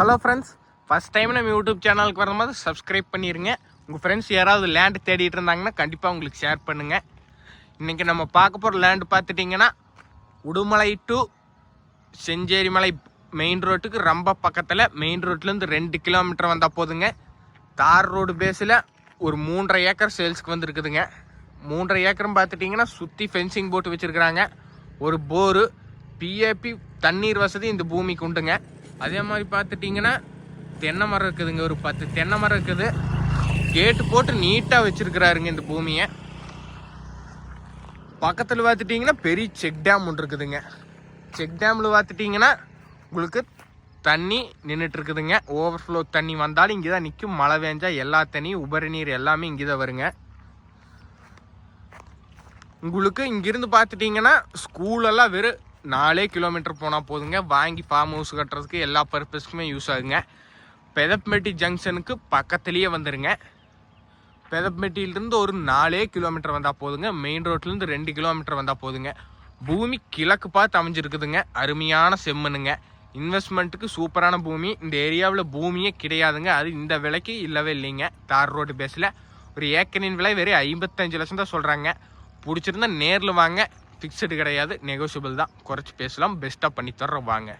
Hello friends first time நம்ம YouTube சேனலுக்கு வரும்போது சப்ஸ்கிரைப் பண்ணிடுங்க உங்கள் ஃப்ரெண்ட்ஸ் யாராவது லேண்ட் தேடிட்டு இருந்தாங்கன்னா கண்டிப்பாக உங்களுக்கு ஷேர் பண்ணுங்கள் இன்றைக்கி நம்ம பார்க்க போகிற லேண்டு பார்த்துட்டிங்கன்னா உடுமலை டு செஞ்சேரிமலை மெயின் ரோட்டுக்கு ரொம்ப பக்கத்தில் மெயின் ரோட்லேருந்து ரெண்டு கிலோமீட்டர் வந்தால் போதுங்க. தார் ரோடு பேஸில் ஒரு மூன்றரை ஏக்கர் சேல்ஸ்க்கு வந்துருக்குதுங்க. மூன்றரை ஏக்கரும் பார்த்துட்டிங்கன்னா சுற்றி ஃபென்சிங் போட்டு வச்சுருக்குறாங்க. ஒரு போரு பிஏபி தண்ணீர் வசதி இந்த பூமிக்கு உண்டுங்க. அதே மாதிரி பார்த்துட்டிங்கன்னா தென்னை மரம் இருக்குதுங்க ஒரு பத்து தென்னை மரம் இருக்குது. கேட்டு போட்டு நீட்டாக வச்சுருக்கிறாருங்க இந்த பூமியை. பக்கத்தில் பார்த்துட்டிங்கன்னா பெரிய செக் டேம் ஒன்று இருக்குதுங்க. செக் டேமில் பார்த்துட்டிங்கன்னா உங்களுக்கு தண்ணி நின்றுட்டு இருக்குதுங்க ஓவர்ஃப்ளோ தண்ணி வந்தாலும் இங்கே தான் நிற்கும் மழை வேஞ்சால் எல்லா தண்ணியும் உபரி நீர் எல்லாமே இங்கே தான் வருங்க. உங்களுக்கு இங்கிருந்து பார்த்துட்டிங்கன்னா ஸ்கூலெல்லாம் வெறும் நாலே கிலோமீட்டர் போனால் போதுங்க. வாங்கி ஃபார்ம் ஹவுஸ் கட்டுறதுக்கு எல்லா பர்பஸ்க்குமே யூஸ் ஆகுங்க. பெதப்மெட்டி ஜங்ஷனுக்கு பக்கத்துலேயே வந்துடுங்க பெதப்மெட்டியிலிருந்து ஒரு நாலே கிலோமீட்டர் வந்தால் போதுங்க. மெயின் ரோட்லேருந்து ரெண்டு கிலோமீட்டர் வந்தால் போதுங்க. பூமி கிழக்கு பார்த்து அமைஞ்சிருக்குதுங்க. அருமையான செம்மனுங்க இன்வெஸ்ட்மெண்ட்டுக்கு சூப்பரான பூமி. இந்த ஏரியாவில் பூமியே கிடையாதுங்க. அது இந்த விலைக்கு இல்லவே இல்லைங்க. தார் ரோடு பேஸில் ஒரு ஏக்கரின் விலை வெறும் ஐம்பத்தஞ்சு லட்சம் தான் சொல்கிறாங்க பிடிச்சிருந்தா நேரில் வாங்க. ஃபிக்ஸடு கிடையாது நெகோஷியபிள் தான். குறைச்சி பேசலாம் பெஸ்ட்டாக பண்ணி தர்றோம் வாங்க.